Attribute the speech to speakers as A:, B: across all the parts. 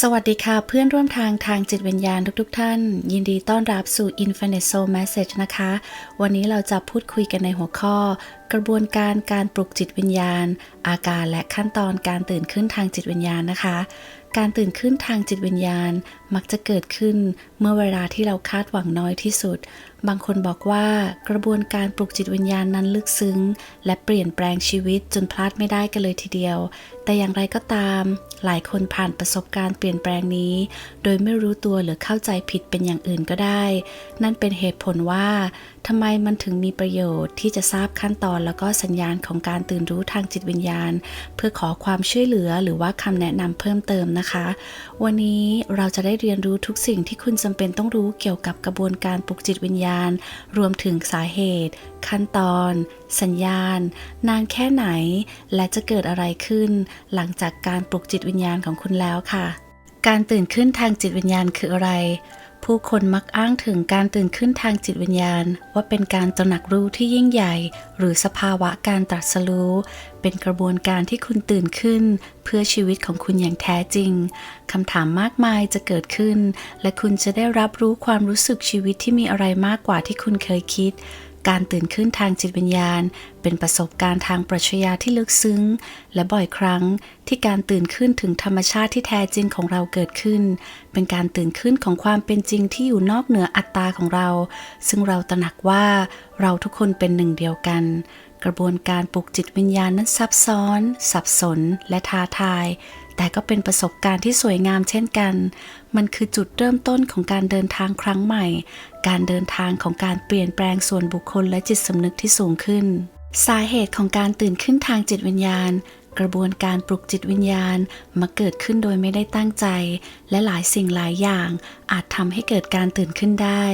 A: สวัสดีค่ะเพื่อนร่วมทางทางจิตวิญญาณทุกๆท่าน ยินดีต้อนรับสู่ Infinite Soul Message นะคะ วันนี้เราจะพูดคุยกันในหัวข้อ กระบวนการการปลุกจิตวิญญาณ อาการและขั้นตอนการตื่นขึ้นทางจิตวิญญาณนะคะ การตื่นขึ้นทางจิตวิญญาณมักจะเกิดขึ้นเมื่อเวลาที่เราคาดหวังน้อยที่สุด บางคนบอกว่ากระบวนการปลุกจิตวิญญาณนั้นลึกซึ้ง และเปลี่ยนแปลงชีวิตจนพลาดไม่ได้กันเลยทีเดียว แต่อย่างไรก็ตาม หลายคนผ่านประสบการณ์เปลี่ยนแปลงนี้ โดยไม่รู้ตัวหรือเข้าใจผิดเป็นอย่างอื่นก็ได้ นั่นเป็นเหตุผลว่าทำไมมันถึงมีประโยชน์ที่จะทราบขั้นตอนแล้วก็สัญญาณของการตื่นรู้ทางจิตวิญญาณ เพื่อขอความช่วยเหลือหรือว่าคำแนะนำเพิ่มเติมนะคะ วันนี้เราจะได้เรียนรู้ทุกสิ่งที่คุณจำเป็นต้องรู้เกี่ยวกับกระบวนการปลุกจิตวิญญาณ รวมถึงสาเหตุ ขั้นตอน สัญญาณ นานแค่ไหน และจะเกิดอะไรขึ้น หลังจากการปลุกจิตวิญญาณของคุณแล้วค่ะ การตื่นขึ้นทางจิตวิญญาณคืออะไร ผู้คนมักอ้างถึงการตื่นขึ้นทางจิตวิญญาณ ว่าเป็นการตระหนักรู้ที่ยิ่งใหญ่ หรือสภาวะการตรัสรู้ เป็นกระบวนการที่คุณตื่นขึ้น เพื่อชีวิตของคุณอย่างแท้จริงคำถามมากมายจะเกิดขึ้น และคุณจะได้รับรู้ความรู้สึกชีวิตที่มีอะไรมากกว่าที่คุณเคยคิด การตื่นขึ้นทางจิตวิญญาณ เป็นประสบการณ์ทางปรัชญาที่ลึกซึ้ง และบ่อยครั้งที่การตื่นขึ้นถึงธรรมชาติที่แท้จริงของเราเกิดขึ้น เป็นการตื่นขึ้นของความเป็นจริงที่อยู่นอกเหนืออัตตาของเรา ซึ่งเราตระหนักว่าเราทุกคนเป็นหนึ่งเดียวกันกระบวนการปลุกจิตวิญญาณนั้นซับซ้อน สับสน และท้าทาย แต่ก็เป็นประสบการณ์ที่สวยงามเช่นกัน มันคือจุดเริ่มต้นของการเดินทางครั้งใหม่ การเดินทางของการเปลี่ยนแปลงส่วนบุคคลและจิตสำนึกที่สูงขึ้น สาเหตุของการตื่นขึ้นทางจิตวิญญาณ กระบวนการปลุกจิตวิญญาณมาเกิดขึ้นโดยไม่ได้ตั้งใจ และหลายสิ่งหลายอย่าง อาจทำให้เกิดการตื่นขึ้นได้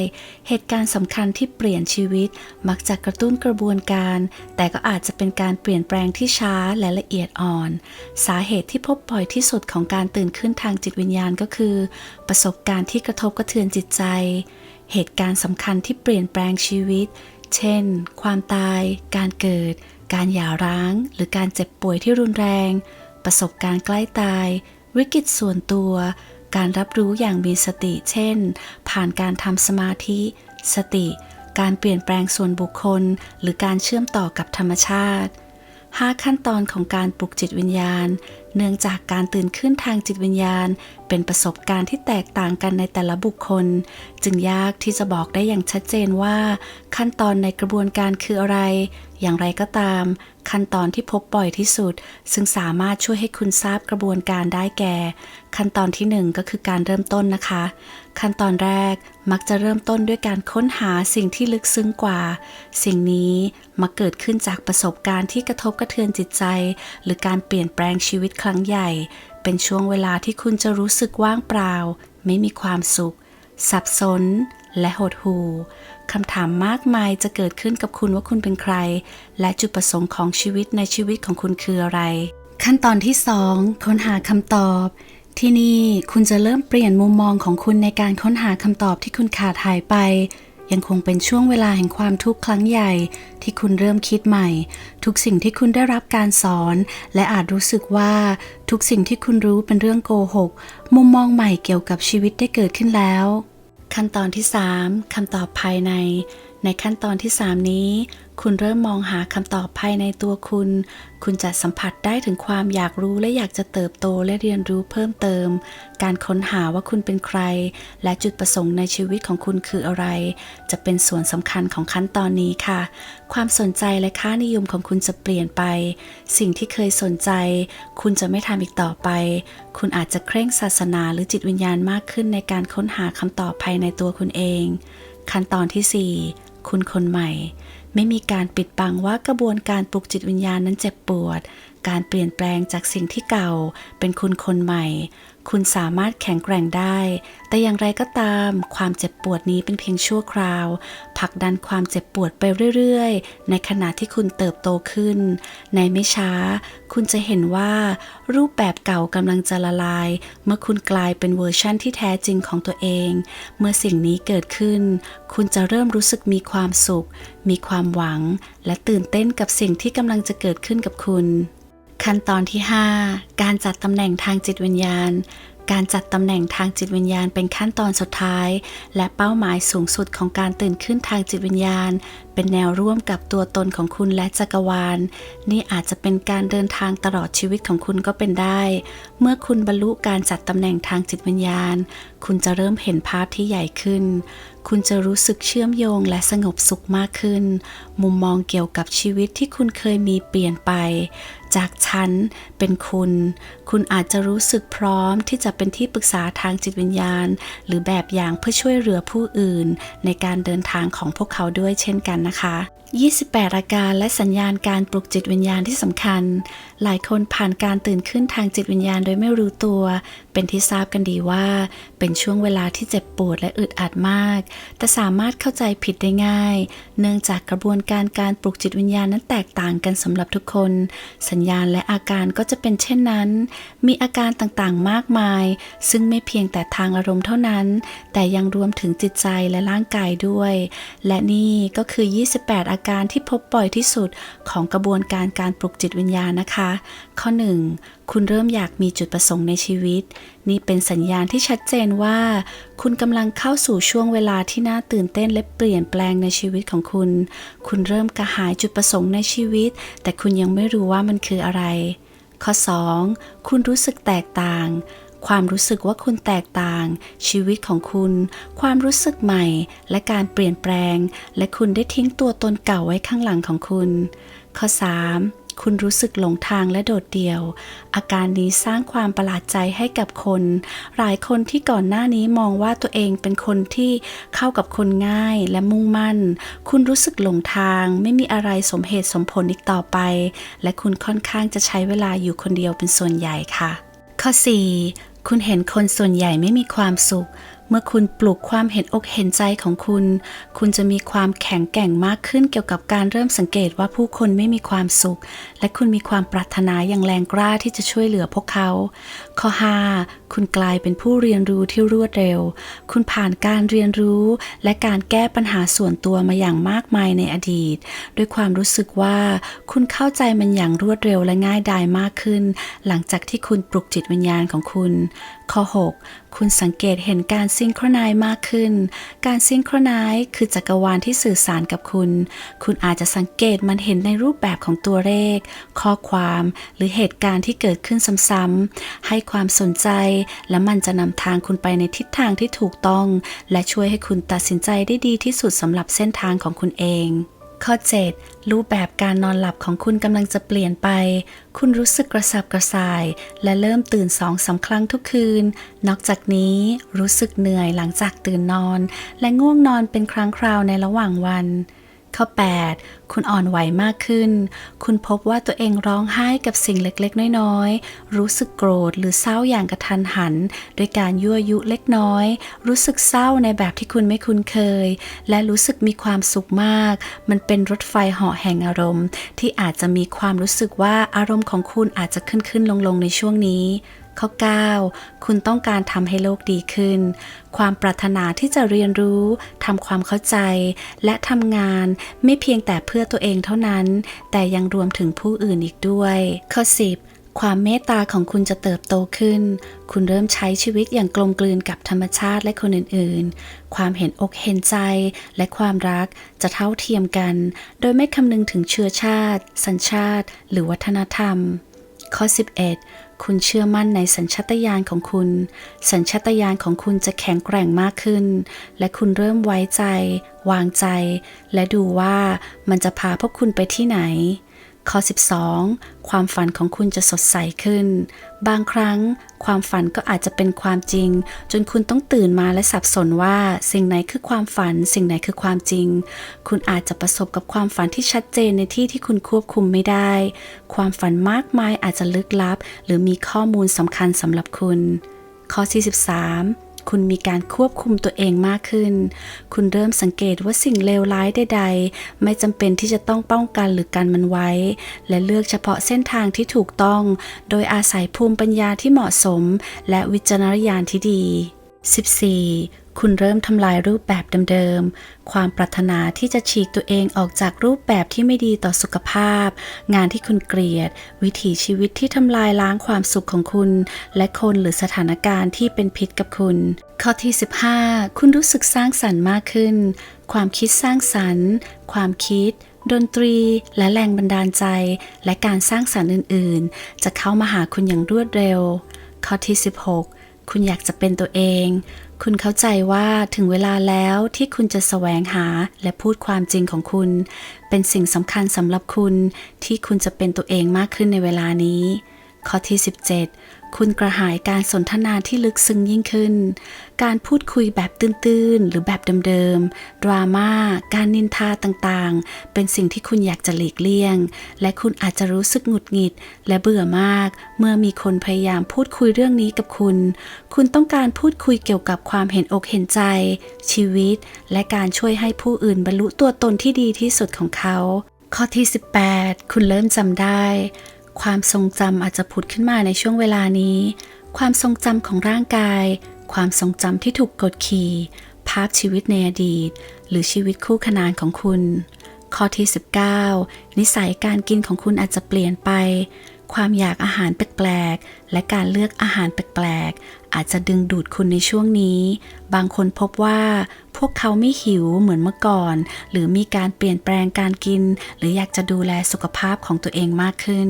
A: เหตุการณ์สำคัญที่เปลี่ยนชีวิต มักจะกระตุ้นกระบวนการ แต่ก็อาจจะเป็นการเปลี่ยนแปลงที่ช้าและละเอียดอ่อน สาเหตุที่พบบ่อยที่สุดของการตื่นขึ้นทางจิตวิญญาณก็คือ ประสบการณ์ที่กระทบกระเทือนจิตใจ เหตุการณ์สำคัญที่เปลี่ยนแปลงชีวิต เช่น ความตาย การเกิด การหย่าร้างหรือการเจ็บป่วยที่รุนแรง ประสบการณ์ใกล้ตาย วิกฤตส่วนตัว การรับรู้อย่างมีสติ เช่น ผ่านการทำสมาธิ สติ การเปลี่ยนแปลงส่วนบุคคล หรือการเชื่อมต่อกับธรรมชาติ5ขั้นตอนของการปลุกจิตวิญญาณ เนื่องจากการตื่นขึ้นทางจิตวิญญาณ เป็นประสบการณ์ที่แตกต่างกันในแต่ละบุคคล จึงยากที่จะบอกได้อย่างชัดเจนว่า ขั้นตอนในกระบวนการคืออะไร อย่างไรก็ตาม ขั้นตอนที่พบบ่อยที่สุด ซึ่งสามารถช่วยให้คุณทราบกระบวนการได้แก่ ขั้นตอนที่หนึ่งก็คือการเริ่มต้นนะคะ ขั้นตอนแรกมักจะเริ่มต้นด้วยการค้นหาสิ่งที่ลึกซึ้งกว่า สิ่งนี้มักเกิดขึ้นจากประสบการณ์ที่กระทบกระเทือนจิตใจ หรือการเปลี่ยนแปลงชีวิตครั้งใหญ่ เป็นช่วงเวลาที่คุณจะรู้สึกว่างเปล่า ไม่มีความสุข สับสน และหดหูคำถามมากมายจะเกิดขึ้นกับคุณว่าคุณเป็นใคร และจุดประสงค์ของชีวิตในชีวิตของคุณคืออะไร ขั้นตอนที่ 2 ค้นหาคำตอบ ที่นี่คุณจะเริ่มเปลี่ยนมุมมองของคุณในการค้นหาคำตอบที่คุณขาดหายไป ยังคงเป็นช่วงเวลาแห่งความทุกข์ครั้งใหญ่ ที่คุณเริ่มคิดใหม่ ทุกสิ่งที่คุณได้รับการสอน และอาจรู้สึกว่าทุกสิ่งที่คุณรู้เป็นเรื่องโกหก มุมมองใหม่เกี่ยวกับชีวิตได้เกิดขึ้นแล้ว ขั้นตอนที่ 3คำตอบภายใน ในขั้นตอนที่ 3 นี้ คุณเริ่มมองหาคำตอบภายในตัวคุณ คุณจะสัมผัสได้ถึงความอยากรู้และอยากจะเติบโตและเรียนรู้เพิ่มเติม การค้นหาว่าคุณเป็นใคร และจุดประสงค์ในชีวิตของคุณคืออะไร จะเป็นส่วนสำคัญของขั้นตอนนี้ค่ะ ความสนใจและค่านิยมของคุณจะเปลี่ยนไป สิ่งที่เคยสนใจ คุณจะไม่ทำอีกต่อไป คุณอาจจะเคร่งศาสนาหรือจิตวิญญาณมากขึ้นในการค้นหาคำตอบภายในตัวคุณเอง ขั้นตอนที่ 4 คุณคนใหม่ ไม่มีการปิดบังว่ากระบวนการปลุกจิตวิญญาณนั้นเจ็บปวด การเปลี่ยนแปลงจากสิ่งที่เก่า เป็นคุณคนใหม่ คุณสามารถแข็งแกร่งได้ แต่อย่างไรก็ตาม ความเจ็บปวดนี้เป็นเพียงชั่วคราว ผลักดันความเจ็บปวดไปเรื่อยๆ ในขณะที่คุณเติบโตขึ้น ในไม่ช้า คุณจะเห็นว่า รูปแบบเก่ากำลังจะละลาย เมื่อคุณกลายเป็นเวอร์ชั่นที่แท้จริงของตัวเอง เมื่อสิ่งนี้เกิดขึ้น คุณจะเริ่มรู้สึกมีความสุข มีความหวัง และตื่นเต้นกับสิ่งที่กำลังจะเกิดขึ้นกับคุณ ขั้นตอนที่ 5 การจัดตำแหน่งทางจิตวิญญาณ การจัดตำแหน่งทางจิตวิญญาณเป็นขั้นตอนสุดท้าย และเป้าหมายสูงสุดของการตื่นขึ้นทางจิตวิญญาณเป็นแนวร่วมกับตัวตนของคุณและจักรวาล นี่อาจจะเป็นการเดินทางตลอดชีวิตของคุณก็เป็นได้ เมื่อคุณบรรลุการจัดตำแหน่งทางจิตวิญญาณ คุณจะเริ่มเห็นภาพที่ใหญ่ขึ้น คุณจะรู้สึกเชื่อมโยงและสงบสุขมากขึ้น มุมมองเกี่ยวกับชีวิตที่คุณเคยมีเปลี่ยนไป จากฉันเป็นคุณ คุณอาจจะรู้สึกพร้อมที่จะเป็นที่ปรึกษาทางจิตวิญญาณ หรือแบบอย่างเพื่อช่วยเหลือผู้อื่น ในการเดินทางของพวกเขาด้วยเช่นกันนะคะ 28 อาการและสัญญาณการปลุกจิตวิญญาณที่สำคัญ หลายคนผ่านการตื่นขึ้นทางจิตวิญญาณโดยไม่รู้ตัว เป็นที่ทราบกันดีว่า เป็นช่วงเวลาที่เจ็บปวดและอึดอัดมาก แต่สามารถเข้าใจผิดได้ง่าย เนื่องจากกระบวนการการปลุกจิตวิญญาณนั้นแตกต่างกันสำหรับทุกคน สัญญาณและอาการก็จะเป็นเช่นนั้น มีอาการต่างๆมากมาย ซึ่งไม่เพียงแต่ทางอารมณ์เท่านั้น แต่ยังรวมถึงจิตใจและร่างกายด้วย และนี่ก็คือ 28 อาการที่พบบ่อยที่สุดของกระบวนการการปลุกจิตวิญญาณนะคะ ข้อ 1. คุณเริ่มอยากมีจุดประสงค์ในชีวิต นี่เป็นสัญญาณที่ชัดเจนว่า คุณกำลังเข้าสู่ช่วงเวลาที่น่าตื่นเต้นและเปลี่ยนแปลงในชีวิตของคุณ คุณเริ่มกระหายจุดประสงค์ในชีวิต แต่คุณยังไม่รู้ว่ามันคืออะไร ข้อ 2. คุณรู้สึกแตกต่าง ความรู้สึกว่าคุณแตกต่าง ชีวิตของคุณ ความรู้สึกใหม่ และการเปลี่ยนแปลง และคุณได้ทิ้งตัวตนเก่าไว้ข้างหลังของคุณ ข้อ 3. คุณรู้สึกหลงทางและโดดเดี่ยว อาการนี้สร้างความประหลาดใจให้กับคน หลายคนที่ก่อนหน้านี้มองว่าตัวเองเป็นคนที่เข้ากับคนง่ายและมุ่งมั่น คุณรู้สึกหลงทางไม่มีอะไรสมเหตุสมผลอีกต่อไป และคุณค่อนข้างจะใช้เวลาอยู่คนเดียวเป็นส่วนใหญ่ค่ะ ข้อ 4. คุณเห็นคนส่วนใหญ่ไม่มีความสุข เมื่อคุณปลุกความเห็นอกเห็นใจของคุณ คุณจะมีความแข็งแกร่งมากขึ้นเกี่ยวกับการเริ่มสังเกตว่าผู้คนไม่มีความสุข และคุณมีความปรารถนาอย่างแรงกล้าที่จะช่วยเหลือพวกเขา ข้อ 5. คุณกลายเป็นผู้เรียนรู้ที่รวดเร็ว คุณผ่านการเรียนรู้ และการแก้ปัญหาส่วนตัวมาอย่างมากมายในอดีต ด้วยความรู้สึกว่า คุณเข้าใจมันอย่างรวดเร็วและง่ายดายมากขึ้น หลังจากที่คุณปลุกจิตวิญญาณของคุณ ข้อ 6. คุณสังเกตเห็นการซิงโครไนซ์มากขึ้น การซิงโครไนซ์คือจักรวาลที่สื่อสารกับคุณ คุณอาจจะสังเกตมันเห็นในรูปแบบของตัวเลข ข้อความหรือเหตุการณ์ที่เกิดขึ้นซ้ำๆ ให้ความสนใจ และมันจะนำทางคุณไปในทิศทางที่ถูกต้อง และช่วยให้คุณตัดสินใจได้ดีที่สุดสำหรับเส้นทางของคุณเอง ข้อ 7. รูปแบบการนอนหลับของคุณกำลังจะเปลี่ยนไป คุณรู้สึกกระสับกระส่าย และเริ่มตื่นสองสามครั้งทุกคืน นอกจากนี้รู้สึกเหนื่อยหลังจากตื่นนอน และง่วงนอนเป็นครั้งคราวในระหว่างวัน ข้อ 8. คุณอ่อนไหวมากขึ้น คุณพบว่าตัวเองร้องไห้กับสิ่งเล็กๆ น้อยๆ รู้สึกโกรธหรือเศร้าอย่างกระทันหันด้วยการยั่วยุเล็กน้อย รู้สึกเศร้าในแบบที่คุณไม่คุ้นเคย และรู้สึกมีความสุขมาก มันเป็นรถไฟเหาะแห่งอารมณ์ ที่อาจจะมีความรู้สึกว่าอารมณ์ของคุณอาจจะขึ้นขึ้นลงลงๆในช่วงนี้ ข้อ 9 คุณต้องการทำให้โลกดีขึ้น ความปรารถนาที่จะเรียนรู้ทำความเข้าใจ และทำงานไม่เพียงแต่เพื่อตัวเองเท่านั้น แต่ยังรวมถึงผู้อื่นอีกด้วย ข้อ 10ความเมตตาของคุณจะเติบโตขึ้น คุณเริ่มใช้ชีวิตอย่างกลมกลืนกับธรรมชาติและคนอื่นๆ ความเห็นอกเห็นใจและความรักจะเท่าเทียมกัน โดยไม่คำนึงถึงเชื้อชาติ สัญชาติ หรือวัฒนธรรม ข้อ 11 คุณเชื่อมั่นในสัญชาตญาณของคุณ สัญชาตญาณของคุณจะแข็งแกร่งมากขึ้น และคุณเริ่มไว้ใจ วางใจ และดูว่ามันจะพาพวกคุณไปที่ไหน ข้อ 12 ความฝันของคุณจะสดใสขึ้น บางครั้งความฝันก็อาจจะเป็นความจริง จนคุณต้องตื่นมาและสับสนว่า สิ่งไหนคือความฝัน สิ่งไหนคือความจริง คุณอาจจะประสบกับความฝันที่ชัดเจนในที่ที่คุณควบคุมไม่ได้ ความฝันมากมายอาจจะลึกลับ หรือมีข้อมูลสำคัญสำหรับคุณ ข้อ 43 คุณมีการควบคุมตัวเองมากขึ้น คุณเริ่มสังเกตว่าสิ่งเลวร้ายใดๆ ไม่จำเป็นที่จะต้องป้องกันหรือกันมันไว้ และเลือกเฉพาะเส้นทางที่ถูกต้อง โดยอาศัยภูมิปัญญาที่เหมาะสม และวิจารณญาณที่ดี 14. คุณเริ่มทำลายรูปแบบเดิมๆ ความปรารถนาที่จะฉีกตัวเองออกจากรูปแบบที่ไม่ดีต่อสุขภาพ งานที่คุณเกลียด วิถีชีวิตที่ทำลายล้างความสุขของคุณ และคนหรือสถานการณ์ที่เป็นพิษกับคุณ ข้อที่ 15 คุณรู้สึกสร้างสรรค์มากขึ้น ความคิดสร้างสรรค์ ความคิดดนตรีและแรงบันดาลใจ และการสร้างสรรค์อื่นๆ จะเข้ามาหาคุณอย่างรวดเร็ว ข้อที่ 16 คุณอยากจะเป็นตัวเอง คุณเข้าใจว่าถึงเวลาแล้วที่คุณจะแสวงหาและพูดความจริงของคุณ เป็นสิ่งสำคัญสำหรับคุณที่คุณจะเป็นตัวเองมากขึ้นในเวลานี้ ข้อที่ 17 คุณกระหายการสนทนาที่ลึกซึ้งยิ่งขึ้น การพูดคุยแบบตื้น ๆ หรือแบบเดิม ๆ ดราม่า การนินทาต่าง ๆ เป็นสิ่งที่คุณอยากจะหลีกเลี่ยง และคุณอาจจะรู้สึกหงุดหงิด และเบื่อมาก เมื่อมีคนพยายามพูดคุยเรื่องนี้กับคุณ คุณต้องการพูดคุยเกี่ยวกับความเห็นอกเห็นใจ ชีวิต และการช่วยให้ผู้อื่นบรรลุตัวตนที่ดีที่สุดของเขา ข้อที่ 18 คุณเริ่มจำได้ ความทรงจำอาจจะผุดขึ้นมาในช่วงเวลานี้ ความทรงจำของร่างกาย ความทรงจำที่ถูกกดขี่ ภาพชีวิตในอดีต หรือชีวิตคู่ขนานของคุณ ข้อที่ 19 นิสัยการกินของคุณอาจจะเปลี่ยนไป ความอยากอาหารแปลกๆ และการเลือกอาหารแปลกๆ อาจจะดึงดูดคุณในช่วงนี้ บางคนพบว่าพวกเขาไม่หิวเหมือนเมื่อก่อน หรือมีการเปลี่ยนแปลงการกิน หรืออยากจะดูแลสุขภาพของตัวเองมากขึ้น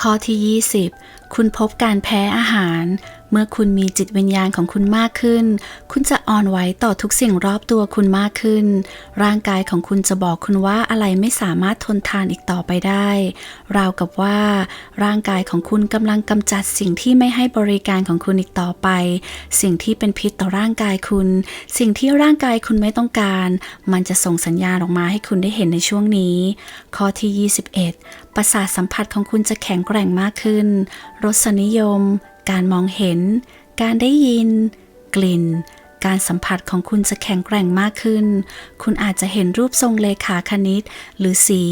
A: ข้อที่ 20 คุณพบการแพ้อาหาร เมื่อคุณมีจิตวิญญาณของคุณมากขึ้น คุณจะอ่อนไหวต่อทุกสิ่งรอบตัวคุณมากขึ้น ร่างกายของคุณจะบอกคุณว่าอะไรไม่สามารถทนทานอีกต่อไปได้ ราวกับว่า ร่างกายของคุณกำลังกำจัดสิ่งที่ไม่ให้บริการของคุณอีกต่อไป สิ่งที่เป็นพิษต่อร่างกายคุณ สิ่งที่ร่างกายคุณไม่ต้องการ มันจะส่งสัญญาณออกมาให้คุณได้เห็นในช่วงนี้ ข้อที่ 21 ประสาทสัมผัสของคุณจะแข็งแกร่งมากขึ้น รสนิยม การมองเห็น การได้ยิน กลิ่น การสัมผัสของคุณจะแข็งแกร่งมากขึ้น คุณอาจจะเห็นรูปทรงเลขาคณิต หรือสี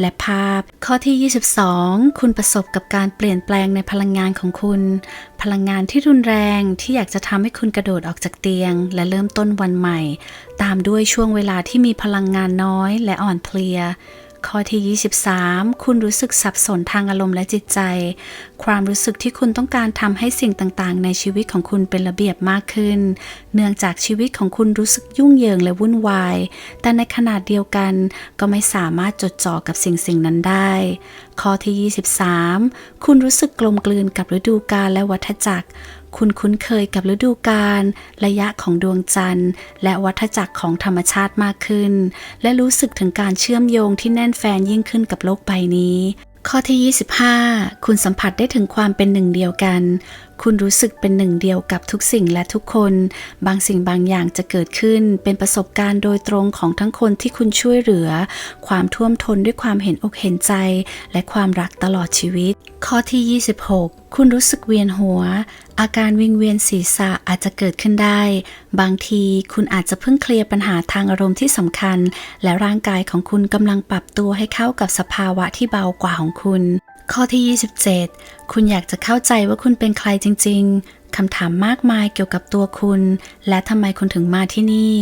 A: และภาพ ข้อที่ 22 คุณประสบกับการเปลี่ยนแปลงในพลังงานของคุณ พลังงานที่รุนแรงที่อยากจะทำให้คุณกระโดดออกจากเตียง และเริ่มต้นวันใหม่ ตามด้วยช่วงเวลาที่มีพลังงานน้อย และอ่อนเพลีย ข้อที่ 23 คุณรู้สึกสับสนทางอารมณ์และจิตใจ ความรู้สึกที่คุณต้องการทำให้สิ่งต่างๆ ในชีวิตของคุณเป็นระเบียบมากขึ้น เนื่องจากชีวิตของคุณรู้สึกยุ่งเหยิงและวุ่นวาย แต่ในขณะเดียวกันก็ไม่สามารถจดจ่อกับสิ่งสิ่งนั้นได้ข้อที่ 23 คุณรู้สึกกลมกลืนกับฤดูกาลและวัฏจักร คุณคุ้นเคยกับฤดูกาลระยะของดวงจันทร์ และวัฏจักรของธรรมชาติมากขึ้น และรู้สึกถึงการเชื่อมโยงที่แน่นแฟนยิ่งขึ้นกับโลกใบนี้ ข้อที่ 25 คุณสัมผัสได้ถึงความเป็นหนึ่งเดียวกัน คุณรู้สึกเป็นหนึ่งเดียวกับทุกสิ่งและทุกคน บางสิ่งบางอย่างจะเกิดขึ้น เป็นประสบการณ์โดยตรงของทั้งคนที่คุณช่วยเหลือ ความท่วมทนด้วยความเห็นอกเห็นใจ และความรักตลอดชีวิต ข้อที่ 26 คุณรู้สึกเวียนหัว อาการวิงเวียนศีรษะอาจจะเกิดขึ้นได้ บางทีคุณอาจจะเพิ่งเคลียร์ปัญหาทางอารมณ์ที่สำคัญ และร่างกายของคุณกำลังปรับตัวให้เข้ากับสภาวะที่เบากว่าของคุณ ข้อที่ 27 คุณอยากจะเข้าใจว่าคุณเป็นใครจริง ๆ คำถามมากมายเกี่ยวกับตัวคุณ และทำไมคุณถึงมาที่นี่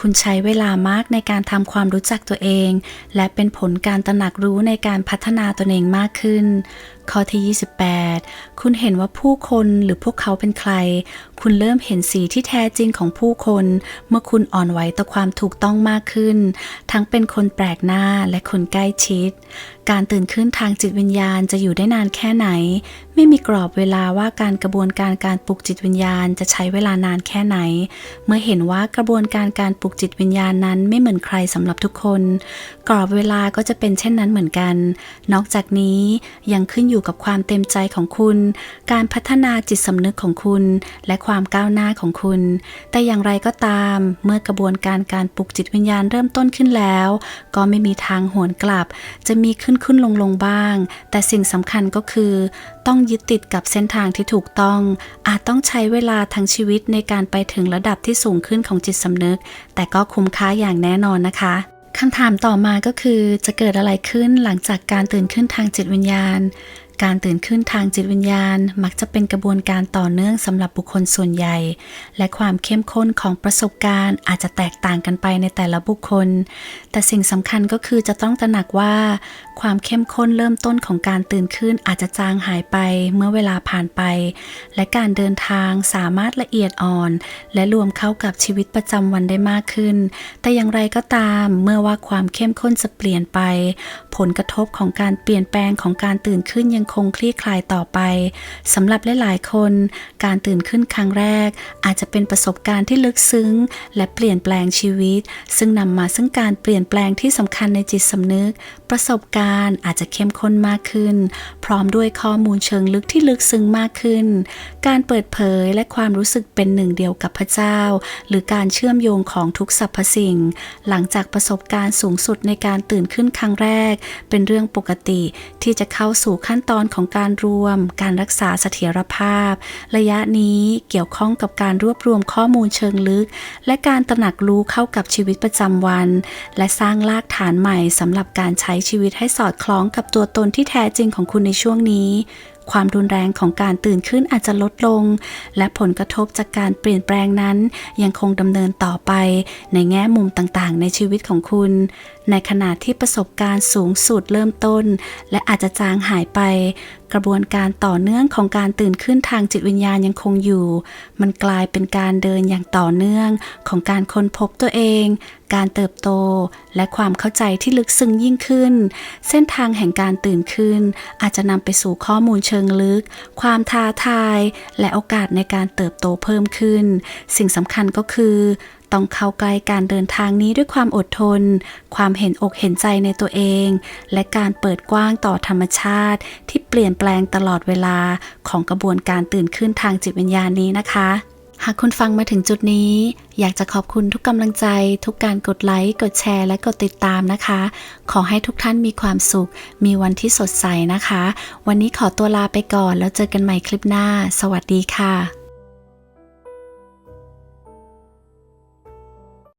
A: คุณใช้เวลามากในการทำความรู้จักตัวเอง และเป็นผลการตระหนักรู้ในการพัฒนาตนเองมากขึ้น ข้อที่ 28 คุณเห็นว่าผู้คนหรือพวกเขาเป็นใคร คุณเริ่มเห็นสีที่แท้จริงของผู้คน เมื่อคุณอ่อนไหวต่อความถูกต้องมากขึ้น ทั้งเป็นคนแปลกหน้าและคนใกล้ชิด การตื่นขึ้นทางจิตวิญญาณจะอยู่ได้นานแค่ไหน ไม่มีกรอบเวลาว่าการกระบวนการการปลุกจิตวิญญาณจะใช้เวลานานแค่ไหน เมื่อเห็นว่ากระบวนการการปลุกจิตวิญญาณนั้นไม่เหมือนใครสำหรับทุกคน กรอบเวลาก็จะเป็นเช่นนั้นเหมือนกัน นอกจากนี้ยังขึ้นอยู่กับความเต็มใจของคุณ การพัฒนาจิตสำนึกของคุณ และความก้าวหน้าของคุณ แต่อย่างไรก็ตาม เมื่อกระบวนการการปลุกจิตวิญญาณเริ่มต้นขึ้นแล้ว ก็ไม่มีทางหวนกลับ จะมีขึ้นขึ้นลงลงบ้าง แต่สิ่งสำคัญก็คือต้องยึดติดกับเส้นทางที่ถูกต้อง อาจต้องใช้เวลาทั้งชีวิตในการไปถึงระดับที่สูงขึ้นของจิตสำนึก แต่ก็คุ้มค่าอย่างแน่นอนนะคะคำถามต่อมาก็คือจะเกิดอะไรขึ้นหลังจากการตื่นขึ้นทางจิตวิญญาณ การตื่นขึ้นทางจิตวิญญาณ มักจะเป็นกระบวนการต่อเนื่องสำหรับบุคคลส่วนใหญ่ และความเข้มข้นของประสบการณ์ อาจจะแตกต่างกันไปในแต่ละบุคคล แต่สิ่งสำคัญก็คือจะต้องตระหนักว่า ความเข้มข้นเริ่มต้นของการตื่นขึ้นอาจจะจางหายไปเมื่อเวลาผ่านไป และการเดินทางสามารถละเอียดอ่อน และรวมเข้ากับชีวิตประจำวันได้มากขึ้น แต่อย่างไรก็ตามเมื่อว่าความเข้มข้นจะเปลี่ยนไป ผลกระทบของการเปลี่ยนแปลงของการตื่นขึ้นยังคงคลี่คลายต่อไปสำหรับหลายๆคน การตื่นขึ้นครั้งแรก อาจจะเป็นประสบการณ์ที่ลึกซึ้ง และเปลี่ยนแปลงชีวิต ซึ่งนำมาซึ่งการเปลี่ยนแปลงที่สำคัญในจิตสำนึก ประสบการณ์อาจจะเข้มข้นมากขึ้น พร้อมด้วยข้อมูลเชิงลึกที่ลึกซึ้งมากขึ้น การเปิดเผยและความรู้สึกเป็นหนึ่งเดียวกับพระเจ้า หรือการเชื่อมโยงของทุกสรรพสิ่ง หลังจากประสบการณ์สูงสุดในการตื่นขึ้นครั้งแรก เป็นเรื่องปกติที่จะเข้าสู่ขั้นตอนของการรวม การรักษาเสถียรภาพ ระยะนี้เกี่ยวข้องกับการรวบรวมข้อมูลเชิงลึก และการตระหนักรู้เข้ากับชีวิตประจำวัน และสร้างรากฐานใหม่สำหรับการใช้ชีวิตให้สอดคล้องกับตัวตนที่แท้จริงของคุณในช่วงนี้ ความรุนแรงของการตื่นขึ้นอาจจะลดลง และผลกระทบจากการเปลี่ยนแปลงนั้น ยังคงดำเนินต่อไปในแง่มุมต่างๆ ในชีวิตของคุณ ในขณะที่ประสบการณ์สูงสุดเริ่มต้น และอาจจะจางหายไป กระบวนการต่อเนื่องของการตื่นขึ้นทางจิตวิญญาณยังคงอยู่ มันกลายเป็นการเดินอย่างต่อเนื่องของการค้นพบตัวเอง การเติบโต และความเข้าใจที่ลึกซึ้งยิ่งขึ้น เส้นทางแห่งการตื่นขึ้น อาจจะนำไปสู่ข้อมูลเชิงลึก ความท้าทาย และโอกาสในการเติบโตเพิ่มขึ้น สิ่งสำคัญก็คือ ต้องเข้าใกล้การเดินทางนี้ด้วยความอดทน ความเห็นอกเห็นใจในตัวเอง และการเปิดกว้างต่อธรรมชาติ ที่เปลี่ยนแปลงตลอดเวลาของกระบวนการตื่นขึ้นทางจิตวิญญาณนี้นะคะ หากคุณฟังมาถึงจุดนี้ อยากจะขอบคุณทุกกำลังใจ ทุกการกดไลค์ กดแชร์ และกดติดตามนะคะ ขอให้ทุกท่านมีความสุข มีวันที่สดใสนะคะ วันนี้ขอตัวลาไปก่อนแล้วเจอกันใหม่คลิปหน้า สวัสดีค่ะ